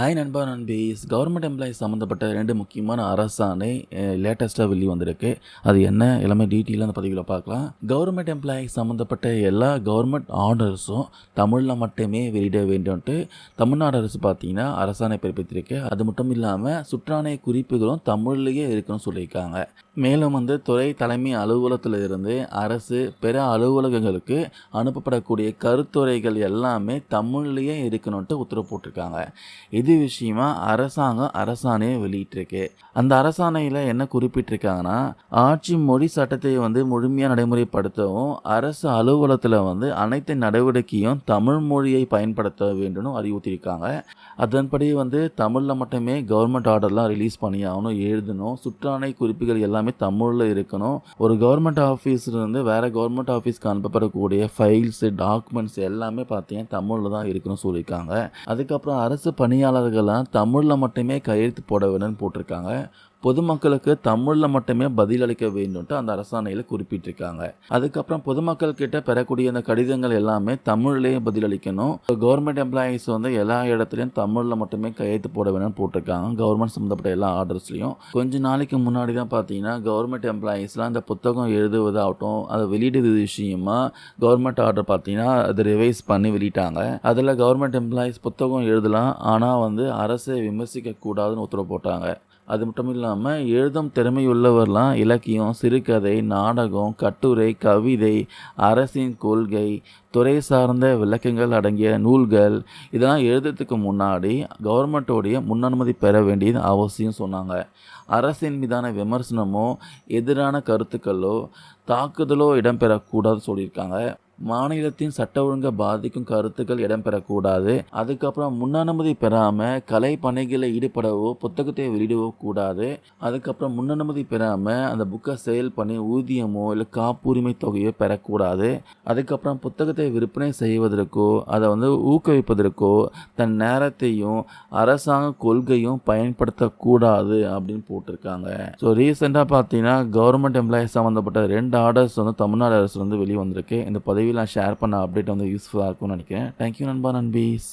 Hi நண்பா நண்பீஸ் government employees சம்மந்தப்பட்ட ரெண்டு முக்கியமான அரசாணை லேட்டஸ்ட்டாக வெளி வந்திருக்கு. அது என்ன? எல்லாமே டீட்டெயிலாக அந்த பதிவில் பார்க்கலாம். கவர்மெண்ட் எம்ப்ளாயிஸ் சம்மந்தப்பட்ட எல்லா கவர்மெண்ட் ஆர்டர்ஸும் தமிழில் மட்டுமே வெளியிட வேண்டும்ட்டு தமிழ்நாடு அரசு பார்த்தீங்கன்னா அரசாணை பிறப்பித்திருக்கு. அது மட்டும் இல்லாமல் சுற்றாணை குறிப்புகளும் தமிழ்லேயே இருக்குன்னு சொல்லியிருக்காங்க. மேலும் வந்து துறை தலைமை அலுவலகத்தில் இருந்து அரசு பிற அலுவலகங்களுக்கு அனுப்பப்படக்கூடிய கருத்துரைகள் எல்லாமே தமிழ்லேயே இருக்கணும்ட்டு உத்தரவு போட்டிருக்காங்க. இது விஷயமா அரசாங்கம் அரசாணையை வெளியிட்டிருக்கு. அந்த அரசாணையில் என்ன குறிப்பிட்டிருக்காங்கன்னா ஆட்சி மொழி சட்டத்தை வந்து முழுமையாக நடைமுறைப்படுத்தவும் அரசு அலுவலகத்தில் வந்து அனைத்து நடவடிக்கையும் தமிழ் மொழியை பயன்படுத்த வேண்டும்னு அறிவுறுத்தியிருக்காங்க. அதன்படி வந்து தமிழில் மட்டுமே கவர்மெண்ட் ஆர்டர்லாம் ரிலீஸ் பண்ணி ஆகணும் எழுதணும் சுற்றாணை குறிப்புகள் எல்லாமே தமிழில் இருக்கணும். ஒரு கவர்மெண்ட் ஆஃபீஸ்லேருந்து வேறு கவர்மெண்ட் ஆஃபீஸ்க்கு அனுப்பப்படக்கூடிய ஃபைல்ஸு டாக்குமெண்ட்ஸ் எல்லாமே பார்த்தீங்கன்னா தமிழில் தான் இருக்கணும்னு சொல்லியிருக்காங்க. அதுக்கப்புறம் அரசு பணியாளர் எழுத்தாளர்கள்லாம் தமிழில் மட்டுமே கையெழுத்து போட வேணும்னு போட்டிருக்காங்க. பொதுமக்களுக்கு தமிழில் மட்டுமே பதிலளிக்க வேண்டும்ட்டு அந்த அரசாணையில் குறிப்பிட்டிருக்காங்க. அதுக்கப்புறம் பொதுமக்கள் கிட்ட பெறக்கூடிய அந்த கடிதங்கள் எல்லாமே தமிழ்லேயே பதிலளிக்கணும் கவர்மெண்ட் எம்ப்ளாயீஸ் வந்து எல்லா இடத்துலையும் தமிழில் மட்டுமே கையெழுத்து போட வேணும்னு போட்டிருக்காங்க. கவர்மெண்ட் சம்மந்தப்பட்ட எல்லா ஆர்டர்ஸ்லையும் கொஞ்ச நாளைக்கு முன்னாடி தான் பார்த்தீங்கன்னா கவர்மெண்ட் எம்ப்ளாயீஸ்லாம் அந்த புத்தகம் எழுதுவதாகட்டும் அதை வெளியிடுவது விஷயமா கவர்மெண்ட் ஆர்டர் பார்த்தீங்கன்னா அதை ரிவைஸ் பண்ணி வெளியிட்டாங்க. அதில் கவர்மெண்ட் எம்ப்ளாயீஸ் புத்தகம் எழுதலாம் ஆனால் வந்து அரசை விமர்சிக்கக்கூடாதுன்னு உத்தரவு போட்டாங்க. அது மட்டும் இல்லாமல் எழுதும் திறமையுள்ளவர்லாம் இலக்கியம் சிறுகதை நாடகம் கட்டுரை கவிதை அரசின் கொள்கை துறை சார்ந்த விளக்கங்கள் அடங்கிய நூல்கள் இதெல்லாம் எழுதுறதுக்கு முன்னாடி கவர்மெண்ட்டோடைய முன்னனுமதி பெற வேண்டியது அவசியம் சொன்னாங்க. அரசின் மீதான விமர்சனமோ எதிரான கருத்துக்களோ தாக்குதலோ இடம்பெறக்கூடாது சொல்லியிருக்காங்க. மாநிலத்தின் சட்ட ஒழுங்கை பாதிக்கும் கருத்துக்கள் இடம்பெறக்கூடாது. அதுக்கப்புறம் முன்னனுமதி பெறாமல் கலை பணிகளில் ஈடுபடவோ புத்தகத்தை வெளியிடவோ கூடாது. அதுக்கப்புறம் முன்னனுமதி பெறாமல் அந்த புக்கை செயல் பண்ணி ஊதியமோ இல்லை காப்புரிமை தொகையோ பெறக்கூடாது. அதுக்கப்புறம் புத்தகத்தை விற்பனை செய்வதற்கோ அதை வந்து ஊக்குவிப்பதற்கோ தன் நேரத்தையும் அரசாங்க கொள்கையும் பயன்படுத்தக்கூடாது அப்படின்னு போட்டிருக்காங்க. ஸோ ரீசெண்டாக பார்த்தீங்கன்னா கவர்மெண்ட் எம்ப்ளாயிஸ் சம்மந்தப்பட்ட ரெண்டு ஆர்டர்ஸ் வந்து தமிழ்நாடு அரசு வந்து வெளியே வந்திருக்கு இந்த பதவியில் நான் ஷேர் பண்ண அப்டேட் வந்து யூஸ்ஃபுல்லாக இருக்கும்னு நினைக்கிறேன். தேங்க்யூ நண்பா நண்பீஸ்.